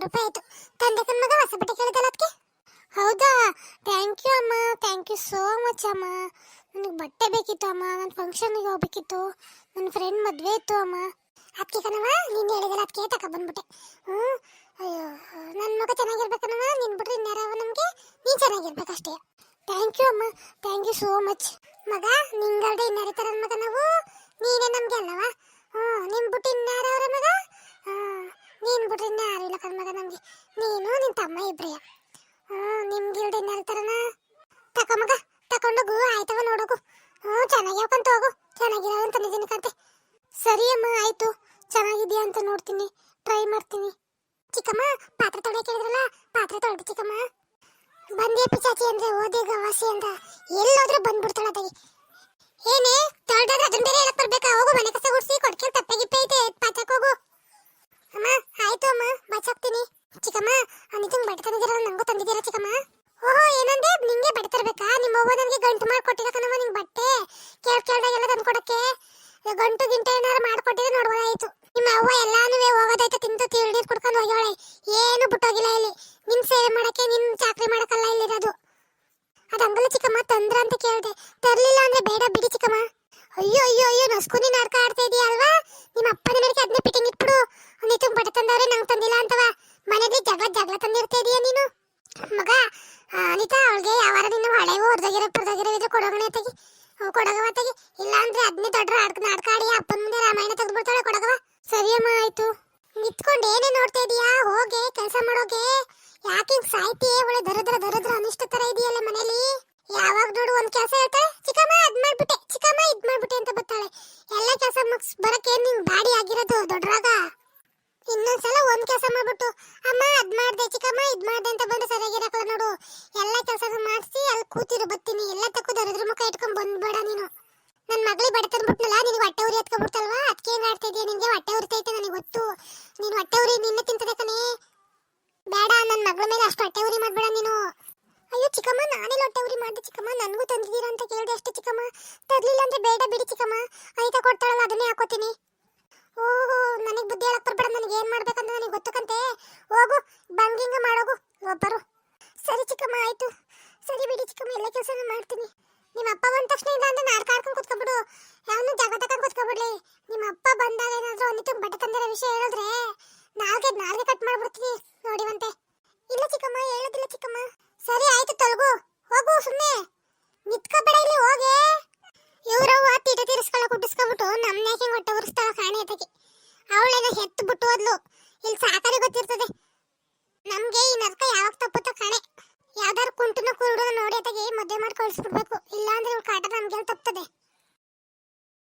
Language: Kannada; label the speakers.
Speaker 1: ಸಾವಿರ ರೂಪಾಯಿ ಆಯ್ತು. ತಂದೆ ಮಗ ಹೊಸ ಬಟ್ಟೆ ಕೇಳಿದಲ್ಲ ಅದಕ್ಕೆ ಹೌದಾ? ಥ್ಯಾಂಕ್ ಯು ಅಮ್ಮ ಥ್ಯಾಂಕ್ ಯು ಸೋ ಮಚ್ ಅಮ್ಮ. ನನಗೆ ಬಟ್ಟೆ ಬೇಕಿತ್ತು ಅಮ್ಮ ನನ್ನ ಫಂಕ್ಷನ್ಗೆ ಹೋಗ್ಬೇಕಿತ್ತು. ನನ್ನ ಫ್ರೆಂಡ್ ಮದುವೆ ಇತ್ತು ಅಮ್ಮ. ಅದಕ್ಕೆ ಕಣವ ನೀನು ಹೇಳಿದಲ್ಲ ಅದಕ್ಕೆ ತಕ ಬಂದ್ಬಿಟ್ಟೆ. ಹ್ಞೂ ಅಯ್ಯೋ ನನ್ನ ಮಗ ಚೆನ್ನಾಗಿರ್ಬೇಕನವ ನೀನು ಬಿಟ್ರೆ ಇನ್ಯಾರವ ನಮಗೆ? ನೀನು ಚೆನ್ನಾಗಿರ್ಬೇಕಷ್ಟೇ ಥ್ಯಾಂಕ್ ಯು ಅಮ್ಮ ಥ್ಯಾಂಕ್ ಯು ಸೋ ಮಚ್ ಮಗ ನಿಂಗಲ್ಡೆ ಇನ್ನಾರಿ ಥರ ಮಗ ನಾವು? ನೀನೇ ನಮಗೆ ಅಲ್ಲವಾ? ಹ್ಞೂ ಗಿಲ್ಡಿನ ಇನ್ಯಾರಿತಾರನ ತಕ ಮಗ, ತಕೊಂಡೋಗು ಆಯ್ತವ ನೋಡೋಗು. ಹ್ಞೂ ಚೆನ್ನಾಗ್ಯಾವಕಂತ ಹೋಗು. ಚೆನ್ನಾಗಿರೋ ಅಂತ ನಿಜನ ಕಂತೆ ಸರಿ ಅಮ್ಮ, ಆಯ್ತು. ಚೆನ್ನಾಗಿದ್ಯಾ ಅಂತ ನೋಡ್ತೀನಿ. ಟ್ರೈ ಮಾಡ್ತೀನಿ. ಚಿಕ್ಕಮ್ಮ, ಪಾತ್ರೆ ತೊಳೆ ಕೇಳಿದ್ರಲ್ಲ ಪಾತ್ರೆ ತೊಳೆದು ಚಿಕ್ಕಮ್ಮ. ಬಂದೆ ಪಿಚಾಚಿ ಅಂದ್ರೆ ಓದಿ ಗವಾಸಿ ಅಂತ. ಎಲ್ಲೋದ್ರೂ ಬಂದ್ಬಿಡ್ತಾಳ ಅದಾಗಿ. ಏನೇ, ತೊಳೆದಾದ್ರೆ ಅದನ್ನ ಬೇರೆ ಹೇಳಕ್ ಬರ್ಬೇಕಾ? ಹೋಗು, ಮನೆ ಕಸ ಗುಡ್ಸಿ ಕೊಡ್ಕೆ ತಪ್ಪೆ ಗಿಪ್ಪೆ ಐತೆ ಪಾಚಕ್ ಹೋಗು ಅಮ್ಮ ಆಯ್ತು ಅಮ್ಮ ಬಚಾಕ್ತೀನಿ ಚಿಕ್ಕಮ್ಮ ಅನಿತಂಗ್ ಬಟ್ಟೆ ತಂದಿದ್ದೀರಲ್ಲ ನಂಗೂ ತಂದಿದ್ದೀರಾ ಚಿಕ್ಕಮ್ಮ ಓಹೋ, ಏನಂದೆ? ನಿಂಗೆ ಬಟ್ಟೆ ತರಬೇಕಾ? ನಿಮ್ಮ ಅವ್ವ ನನಗೆ ಗಂಟು ಮಾಡ್ಕೊಟ್ಟಿರ ಕಣಮ್ಮ ನಿಂಗೆ ಬಟ್ಟೆ? ಕೇಳ್ ಕೇಳ್ದಾಗೆಲ್ಲ ತಂದು ಕೊಡಕ್ಕೆ? ಗಂಟು ಗಿಂಟು ಏನಾದ್ರು ಮಾಡ್ಕೊಟ್ಟಿದ್ರೆ ನೋಡ್ಬೋದಾಯ್ತು ನಿಮ್ಮ ಅವ್ವ ಎಲ್ಲಾನು ಹೋಗೋದೈತೆ ತಿಂದು ತಿಳ್ದಿರ್ ಕುಡ್ಕೊಂಡು ಹೋಗ್ಯಾಳೆ. ಏನು ಬಿಟ್ಟೋಗಿಲ್ಲ ಇಲ್ಲಿ. ನಿಮ್ ಸೇವೆ ಮಾಡಕ್ಕೆ ನಿಮ್ ಚಾಕ್ರಿ ಮಾಡಕ್ಕಲ್ಲ ಇಲ್ಲಿರೋದು. ಅದು ಹಂಗಲ್ಲ ಚಿಕ್ಕಮ್ಮ, ತಂದ್ರ ಅಂತ ಕೇಳ್ದೆ. ತರ್ಲಿಲ್ಲ ಅಂದ್ರೆ ಬೇಡ ಬಿಡಿ ಚಿಕ್ಕಮ್ಮ. ಅಯ್ಯೋ ಅಯ್ಯೋ ಅಯ್ಯೋ, ನಸ್ಕುನಿ ನಾಟಕ ಆಡ್ತಾ ಇದೀಯ ಅಲ್ವಾ? ನಿಮ್ಮ ಅಪ್ಪನ ಮನೆಗೆ ಅದನ್ನೇ ಪಿಟಿಂಗ್ ಇಟ್ಬಿಡು. ನೀತು ಬಡ ತಂದಾರೆ ನಂಗೆ ತಂದಿಲ್ಲ ಅಂತವ. ಮನೆಯಲ್ಲಿ ಜಗಳ ಜಗಳ ತಂದಿರ್ತಾ ಇದೀಯ ನೀನು? ಮಗ ಅನಿತಾ, ಅವಳಿಗೆ ಯಾವಾರ ನಿನ್ನ ಹಳೆವು ಹೊರದಾಗಿರೋ ಪುರದಾಗಿರೋ ಇದ್ರೆ ಕೊಡೋಗಣೆ ತೆಗಿ ಕೊಡಗವ ತೆಗಿ ಇಲ್ಲ ಅಂದ್ರೆ ಅದನ್ನೇ ದೊಡ್ಡ ನಾಟಕ ನಾಟಕ ಅಪ್ಪನ ಮುಂದೆ ರಾಮಾಯಣ ತೆಗೆದ್ಬಿಡ್ತಾಳೆ ಕೊಡಗವ. ಸರಿ ಅಮ್ಮ, ಆಯ್ತು. ನಿಂತ್ಕೊಂಡು ಏನೇ ನೋಡ್ತಾ ಇದೀಯಾ? ಹೋಗೆ, ಕೆಲಸ ಮಾಡೋಗೆ. ಯಾಕೆ ಹಿಂಗ್ ಸಾಯ್ತೀಯ? ಒಳ್ಳೆ ದರದ್ರ ದರದ್ರ ಅನಿಷ್ಟ ತರ ಇದೆಯಲ್ಲ ಮನೇಲಿ. ಯಾವಾಗ ನೋಡು ಒಂದ್ ಕೆಲಸ ಹೇಳ್ತಾಳೆ, ಚಿಕ್ಕಮ್ಮ, ಅದ್ ಮಾಡ್ಬಿಟ್ಟೆ, ಚಿಕ್ಕಮ್ಮ, ಇದ್ ಮಾಡ್ಬಿಟ್ಟೆ ಅಂತ ಬರ್ತಾಳೆ. ಎಲ್ಲ ಕೆಲಸ ಮುಗಿಸ್ ಬರಕ್ಕೆ ನಿಂಗ್ ಬಾಡಿ ಆಗಿರೋದು ದೊಡ್ಡರಾಗ ಇನ್ನೊಂದ್ಸಲ ಒಂದ್ ಕೆಲಸ ಮಾಡ್ಬಿಟ್ಟು, ಅಮ್ಮ, ಅದ್ ಮಾಡ್ದೆ, ಚಿಕ್ಕಮ್ಮ, ಇದ್ ಮಾಡ್ದೆ ಅಂತ ಬಂದು ಸರಿಯಾಗಿರಕಲ್ಲ ನೋಡು ಎಲ್ಲ ಕೆಲಸ ಮಾಡಿಸಿ ಅಲ್ಲಿ ಕೂತಿರು ಬತ್ತೀನಿ ಎಲ್ಲ ತಕ್ಕು, ದರದ್ರ ಮುಖ ಇಟ್ಕೊಂಡ್ ಬಂದ್ಬೇಡ ನೀನು. ನನ್ನ ಮಗಳಿಗೆ ಬಡತನ ಬಿಟ್ನಲ್ಲ ನಿನಗೆ ಹೊಟ್ಟೆ ಉರಿ ಎತ್ಕೊಂಡ್ಬಿಡ್ತಲ್ವಾ ಅದಕ್ಕೆ ಏನು ಆಡ್ತಾ ಇದೀಯ ನಿನ್ಗೆ? ಹೊಟ್ಟೆ ಉರಿತೈತೆ ನನಗೆ ಗೊತ್ತು. ನೀನು ಹೊಟ್ಟೆ ಉರಿ, ನಿನ್ನೆ ತಿಂತದೆ ಕಣೇ. ಬೇಡ ನನ್ನ ಮಗಳ ಮೇಲೆ ಅಷ್ಟು ಹೊಟ್ಟೆ ಉರಿ ಮಾಡ್ಬೇಡ ನೀನು. ಅಯ್ಯೋ, ಚಿಕ್ಕಮ್ಮ ನಾನೇ ಹೊಟ್ಟೆ ಉರಿ ಮಾಡಿದೆ ಚಿಕ್ಕಮ್ಮ? ನನಗೂ ತಂದಿದ್ದೀರಾ ಅಂತ ಕೇಳಿದೆ ಅಷ್ಟೇ ಚಿಕ್ಕಮ್ಮ. ತರ್ಲಿಲ್ಲ ಅಂದ್ರೆ ಬೇಡ ಬಿಡಿ ಚಿಕ್ಕಮ್ಮ. ಅನಿತಾ ಕೊಡ್ತಾಳಲ್ಲ, ಅದನ್ನೇ ಹಾಕೋತೀನಿ. ಓಹೋ, ನನಗೆ ಬುದ್ಧಿ ಹೇಳಕ್ ಬರ್ಬೇಡ. ನನಗೆ ಏನ್ ಮಾಡ್ಬೇಕಂತ ನನಗೆ ಗೊತ್ತಕ್ಕಂತೆ ಹೋಗು ಬಂಗಿಂಗ ಮಾಡೋಗು, ಒಬ್ಬರು. ಸರಿ ಚಿಕ್ಕಮ್ಮ, ಆಯ್ತು. ಸರಿ ಬಿಡಿ ಚಿಕ್ಕಮ್ಮ, ಎಲ್ಲ ಕೆಲಸನೂ ಮಾಡ್ತೀನಿ. ನಿಮ್ಮ ಅಪ್ಪ ಬಂದ ತಕ್ಷಣ ಇಲ್ಲ ಅಂದ್ರೆ ನಾಲ್ಕು ಆಡ್ಕೊಂಡು ಕುತ್ಕೊಬಿಡು ಯಾವನು ಜಾಗ ತಕೊಂಡು ಕುತ್ಕೊಬಿಡ್ಲಿ. ನಿಮ್ಮ ಅಪ್ಪ ಬಂದಾಗ ಏನಾದ್ರು ಒಂದಿಟ್ಟು ಬಟ್ಟೆ ತಂದಿರೋ ವಿಷಯ ಹೇಳಿದ್ರೆ ನಾಲ್ಗೆ ನಾಲ್ಗೆ ಕಟ್ ಮಾಡ್ಬಿಡ್ತೀನಿ. ನೋಡಿವಂತೆ ಇಲ್ಲ ಚಿಕ್ಕಮ್ಮ, ಹೇಳೋದಿಲ್ಲ ಚಿಕ್ಕಮ್ಮ. ಸರಿ, ಆಯ್ತು, ತೊಲಗು. ಹೋಗು ಸುಮ್ಮನೆ ನಿತ್ಕೋಬೇಡ ಇಲ್ಲಿ, ಹೋಗೆ. ಇವ್ರವ್ವ ತೀಟ ತೀರಿಸ್ಕೊಳ್ಳೋ ಕುಟ್ಟಿಸ್ಕೊಬಿಟ್ಟು ನಮ್ನ ಯಾಕೆ ಹೊಟ್ಟೆ ಉರಿಸ್ತಾಳ ಕಾಣೆ ಅದಕ್ಕೆ ಅವಳೇನ ಹೆತ್ತು ಬಿಟ್ಟು ಹೋದ್ಲು. ಇಲ್ಲಿ ಸಾಕಾರಿ ಗೊತ್ತಿರ್ತದೆ. ನಮ್ಗೆ ಈ ನರ್ಕ ಯಾವಾಗ ತಪ್ಪುತ್ತೋ ಕಾಣೆ. ಯಾವ್ದಾರು ಕುಂಟನ ಕುರುಡನ ನೋಡಿ ಅತಗೆ ಮದುವೆ ಮಾಡಿ ಕಳಿಸ್ಬಿಡ್ಬೇಕು. ಇಲ್ಲಾಂದ್ರೆ ಇವ್ರ ಕಾಟ ನಮ್ಗೆಲ್ಲ ತಪ್ತದೆ.